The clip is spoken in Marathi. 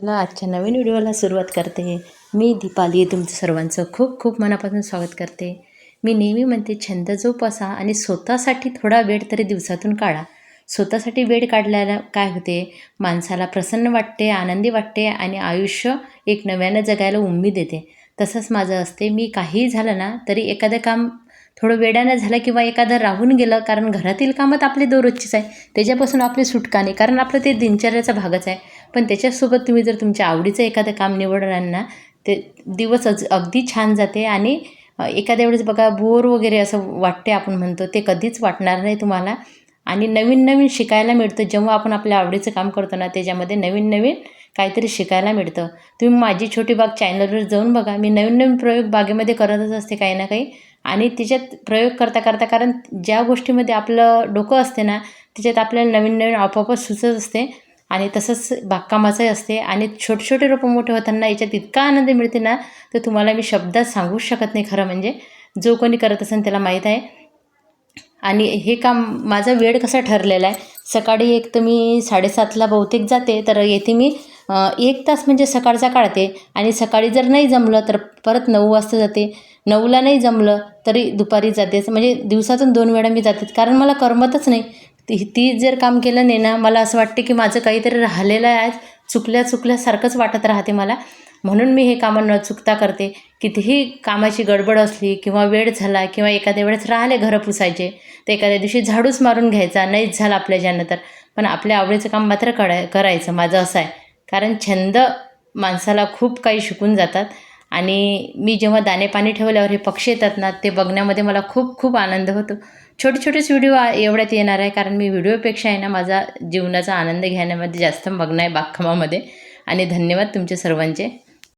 चला आजच्या नवीन व्हिडिओला सुरुवात करते. मी दीपाली तुमचं सर्वांचं खूप खूप मनापासून स्वागत करते. मी नेहमी म्हणते छंद जोपासा आणि स्वतःसाठी थोडा वेळ तरी दिवसातून काढा. स्वतःसाठी वेळ काढल्याला काय होते? माणसाला प्रसन्न वाटते आनंदी वाटते आणि आयुष्य एक नव्यानं जगायला उम्मीद येते तसंच माझं असते मी काहीही झालं ना तरी एखादं काम थोडं वेड्यानं झालं किंवा एखादं राहून गेलं कारण घरातील कामात तर आपली दररोजचीच आहे. त्याच्यापासून आपली सुटका नाही कारण आपलं ते दिनचर्याचा भागच आहे. पण त्याच्यासोबत तुम्ही जर तुमच्या आवडीचं एखादं काम निवडणार ना ते दिवस अज अगदी छान जाते आणि एखाद्या वेळेस बघा बोर वगैरे असं वाटते आपण म्हणतो ते कधीच वाटणार नाही तुम्हाला. आणि नवीन नवीन शिकायला मिळतं. जेव्हा आपण आपल्या आवडीचं काम करतो ना त्याच्यामध्ये नवीन नवीन काहीतरी शिकायला मिळतं. तुम्ही माझी छोटी बाग चॅनलवर जाऊन बघा. मी नवीन नवीन प्रयोग बागेमध्ये करतच असते काही ना काही. आणि त्याच्यात प्रयोग करता करता कारण ज्या गोष्टीमध्ये आपलं डोकं असते ना त्याच्यात आपल्याला नवीन नवीन आपोआपच सुचत असते आणि तसंच बागकामाचंही असते. आणि छोटे छोटे रोपं मोठे होताना याच्यात इतका आनंद मिळते ना तर तुम्हाला मी शब्दात सांगूच शकत नाही खरं म्हणजे. जो कोणी करत असेल त्याला माहीत आहे. आणि हे काम माझा वेळ कसा ठरलेला आहे. सकाळी एक तर मी साडेसातला बहुतेक जाते तर येथे मी एक तास म्हणजे सकाळचा काढते आणि सकाळी जर नाही जमलं तर परत नऊ वाजता जाते. नऊला नाही जमलं तरी दुपारी जातेच म्हणजे दिवसातून दोन वेळा मी जाते. कारण मला करमतच नाही. ती ती जर काम केलं नाही ना मला असं वाटते की माझं काहीतरी राहिलेलं आहे. चुकल्या चुकल्यासारखंच वाटत राहते मला. म्हणून मी हे कामं न चुकता करते. कितीही कामाची गडबड असली किंवा वेळ झाला किंवा एखाद्या वेळेस राहिले घरं पुसायचे तर एखाद्या दिवशी झाडूच मारून घ्यायचा. नाहीच झाला आपल्या ज्यानं तर. पण आपल्या आवडीचं काम मात्र कडाय करायचं. माझं असं आहे. कारण छंद माणसाला खूप काही शिकून जातात. आणि मी जेव्हा दाणे पाणी ठेवल्यावर हे पक्षी येतात ना ते बघण्यामध्ये मला खूप खूप आनंद होतो. छोटे छोटेच व्हिडिओ एवढ्यात येणार आहे कारण मी व्हिडिओपेक्षा आहे ना माझा जीवनाचा आनंद घेण्यामध्ये जास्त मग्न आहे बागकामामध्ये. आणि धन्यवाद तुमचे सर्वांचे.